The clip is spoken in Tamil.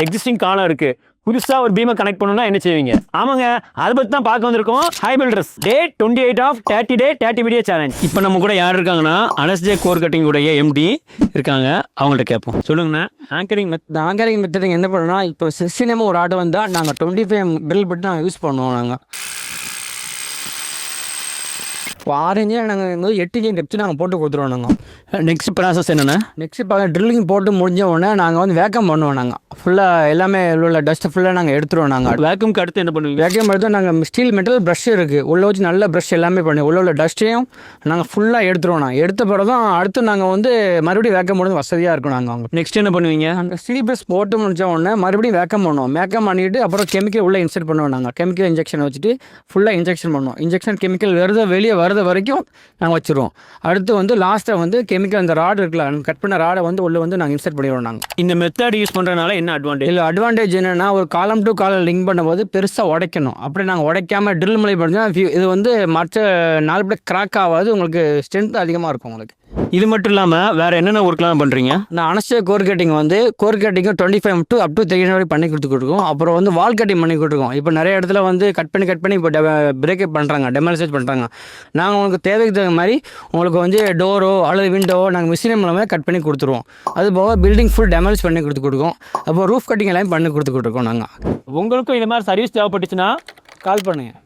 எக்ஸிஸ்டிங் காலம் இருக்கு. புதுசா ஒரு பீமை கனெக்ட் பண்ணணும்னா என்ன செய்வீங்க? ஆமாங்க அதை பத்தி தான் பார்க்க வந்திருக்கோம். Hi builders day twenty eight of thirty day thirty video challenge இப்போ நம்ம கூட யார் இருக்காங்கன்னா அனஸ்ஜே கோர் கட்டிங் உடைய எம்டி இருக்காங்க. அவங்கள்ட்ட கேட்போம். சொல்லுங்கண்ணா. ஆங்கரிங் மெத் இந்த ஆங்கரிங் மெத்தட் என்ன பண்ணோம்னா இப்போ சினிமா ஒரு ஆர்டர் வந்தால் நாங்கள் டுவெண்ட்டி ஃபைவ் பில் பட்டு நாங்கள் யூஸ் பண்ணுவோம் நாங்கள் இப்போ ஆரஞ்சு நாங்கள் வந்து எட்டு ஜி டெப்ஸ் நாங்கள் போட்டு கொடுத்துருவோம் நாங்கள் நெக்ஸ்ட் ப்ராசஸ் என்னென்ன நெக்ஸ்ட் இப்போ ட்ரில்லிங் போட்டு முடிஞ்ச உடனே நாங்கள் வந்து வேக்கம் பண்ணுவோம் நாங்கள் ஃபுல்லாக எல்லாமே உள்ள டஸ்ட்டை ஃபுல்லாக நாங்கள் எடுத்துருவோம் நாங்கள் வேக்யூம்க்கு அடுத்து என்ன பண்ணுவீங்க? வேக்கம் எடுத்து நாங்கள் ஸ்டீல் மெட்டல் ப்ரஷ் இருக்குது உள்ள வச்சு நல்ல ப்ரஷ் எல்லாமே பண்ணி உள்ள உள்ள டஸ்ட்டையும் நாங்கள் ஃபுல்லாக எடுத்துருவோம் நாங்கள் எடுத்த பிறகு தான் அடுத்து நாங்கள் வந்து மறுபடியும் வேக்கம் பண்ணுறது வசதியாக இருக்கும் நாங்கள் அவங்க நெக்ஸ்ட் என்ன பண்ணுவீங்க? அந்த ஸ்டீல் ப்ரஷ் போட்டு முடிச்ச உடனே மறுபடியும் வேக்கம் பண்ணுவோம். வேக்கம் பண்ணிட்டு அப்புறம் கெமிக்கல் உள்ளே இன்செர்ட் பண்ணுவோம் நாங்கள் கெமிக்கல் இன்ஜெக்ஷன் வச்சுட்டு ஃபுல்லாக இன்ஜெக்ஷன் பண்ணுவோம். இன்ஜெக்ஷன் கெமிக்கல் வருத வெளியே வரத வரைக்கும் நாங்கள் வச்சுருவோம். அடுத்து வந்து லாஸ்ட்டாக வந்து கெமிக்கல் அந்த ராடு இருக்குல்ல கட் பண்ண ராடை வந்து உள்ளே வந்து நாங்கள் இன்செர்ட் பண்ணிடுவோம் நாங்கள் இந்த மெத்தட் யூஸ் பண்றதுனால என்ன அட்வான்டேஜ் இல்லை அட்வான்டேஜ் என்னென்னா ஒரு காலம் டு காலம் லிங்க் பண்ணும்போது பெருசாக உடைக்கணும். அப்படி நாங்கள் உடைக்காம ட்ரில் மலை பண்ணால் இது வந்து மற்ற நாலு பேர் கிராக் ஆகாது உங்களுக்கு ஸ்ட்ரென்த் அதிகமாக இருக்கும் உங்களுக்கு. இது மட்டும் இல்லாம வேற என்னென்ன ஒர்க்லாம் பண்றீங்க? இந்த அனஸ்டே கோர் கட்டிங் வந்து core கட்டிங்கும் twenty five to up to three hundred பண்ணி கொடுத்துருக்கோம். அப்புறம் வந்து வால் கட்டிங் பண்ணி கொடுத்துருக்கோம். இப்போ நிறைய இடத்துல வந்து கட் பண்ணி கட் பண்ணி இப்போ பிரேக்கப் பண்ணுறாங்க டெமாலிசேஜ் பண்ணுறாங்க நாங்கள் உங்களுக்கு தேவைக்கு தகுந்த மாதிரி உங்களுக்கு வந்து டோரோ அல்லது விண்டோ நாங்கள் மிஷின் மூலமாக கட் பண்ணி கொடுத்துருவோம். அது போக பில்டிங் ஃபுல் டெமாலிஷ் பண்ணி கொடுத்து கொடுக்கோம். அப்போ ரூஃப் கட்டிங் எல்லாம் பண்ணி கொடுத்து கொடுத்துருக்கோம் நாங்கள் உங்களுக்கும் இந்த மாதிரி சர்வீஸ் தேவைப்பட்டுச்சுன்னா கால் பண்ணுங்கள்